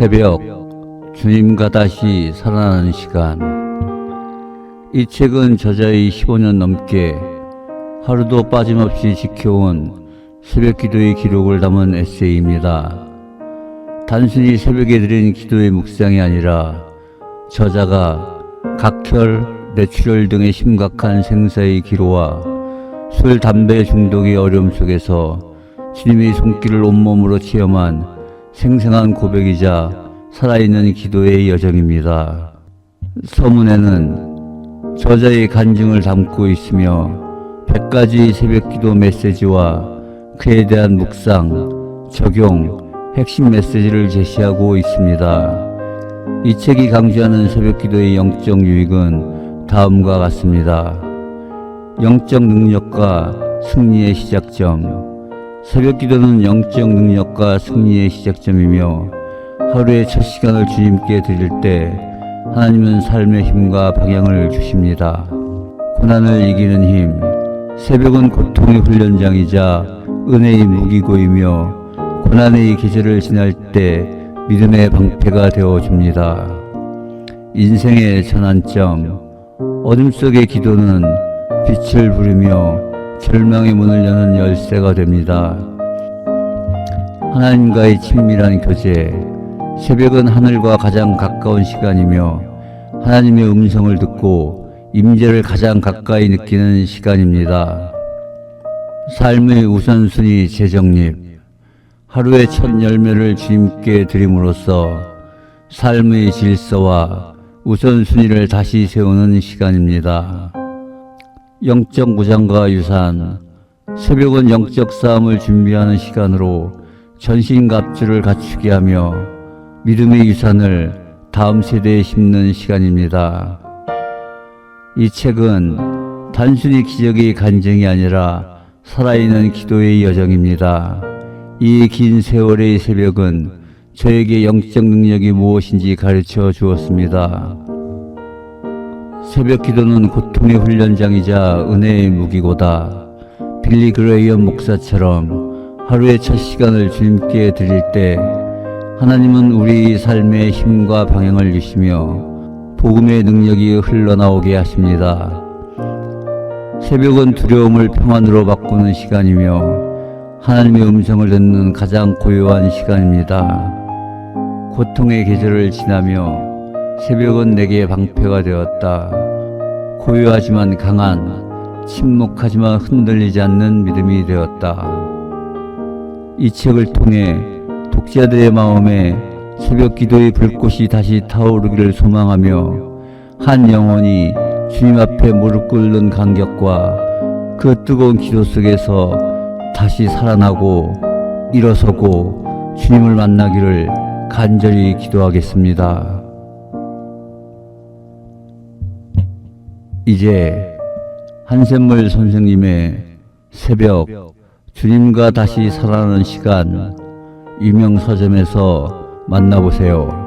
새벽 주님과 다시 살아나는 시간 이 책은 저자의 15년 넘게 하루도 빠짐없이 지켜온 새벽 기도의 기록을 담은 에세이입니다. 단순히 새벽에 드린 기도의 묵상이 아니라 저자가 각혈, 뇌출혈 등의 심각한 생사의 기로와 술, 담배 중독의 어려움 속에서 주님의 손길을 온몸으로 체험한 생생한 고백이자 살아있는 기도의 여정입니다. 서문에는 저자의 간증을 담고 있으며 100가지 새벽 기도 메시지와 그에 대한 묵상, 적용, 핵심 메시지를 제시하고 있습니다. 이 책이 강조하는 새벽 기도의 영적 유익은 다음과 같습니다. 영적 능력과 승리의 시작점. 새벽 기도는 영적 능력과 승리의 시작점이며 하루의 첫 시간을 주님께 드릴 때 하나님은 삶의 힘과 방향을 주십니다. 고난을 이기는 힘. 새벽은 고통의 훈련장이자 은혜의 무기고이며 고난의 계절을 지날 때 믿음의 방패가 되어 줍니다. 인생의 전환점. 어둠 속의 기도는 빛을 부르며 절망의 문을 여는 열쇠가 됩니다. 하나님과의 친밀한 교제. 새벽은 하늘과 가장 가까운 시간이며 하나님의 음성을 듣고 임재를 가장 가까이 느끼는 시간입니다. 삶의 우선순위 재정립. 하루의 첫 열매를 주님께 드림으로써 삶의 질서와 우선순위를 다시 세우는 시간입니다. 영적 무장과 유산, 새벽은 영적 싸움을 준비하는 시간으로 전신 갑주를 갖추게 하며 믿음의 유산을 다음 세대에 심는 시간입니다. 이 책은 단순히 기적의 간증이 아니라 살아있는 기도의 여정입니다. 이 긴 세월의 새벽은 저에게 영적 능력이 무엇인지 가르쳐 주었습니다. 새벽 기도는 고통의 훈련장이자 은혜의 무기고다. 빌리 그레이엄 목사처럼 하루의 첫 시간을 주님께 드릴 때 하나님은 우리 삶의 힘과 방향을 주시며 복음의 능력이 흘러나오게 하십니다. 새벽은 두려움을 평안으로 바꾸는 시간이며 하나님의 음성을 듣는 가장 고요한 시간입니다. 고통의 계절을 지나며 새벽은 내게 방패가 되었다. 고요하지만 강한, 침묵하지만 흔들리지 않는 믿음이 되었다. 이 책을 통해 독자들의 마음에 새벽 기도의 불꽃이 다시 타오르기를 소망하며 한 영혼이 주님 앞에 무릎 꿇는 간격과 그 뜨거운 기도 속에서 다시 살아나고 일어서고 주님을 만나기를 간절히 기도하겠습니다. 이제 한샘물 선생님의 새벽 주님과 다시 살아나는 시간 유명 서점에서 만나보세요.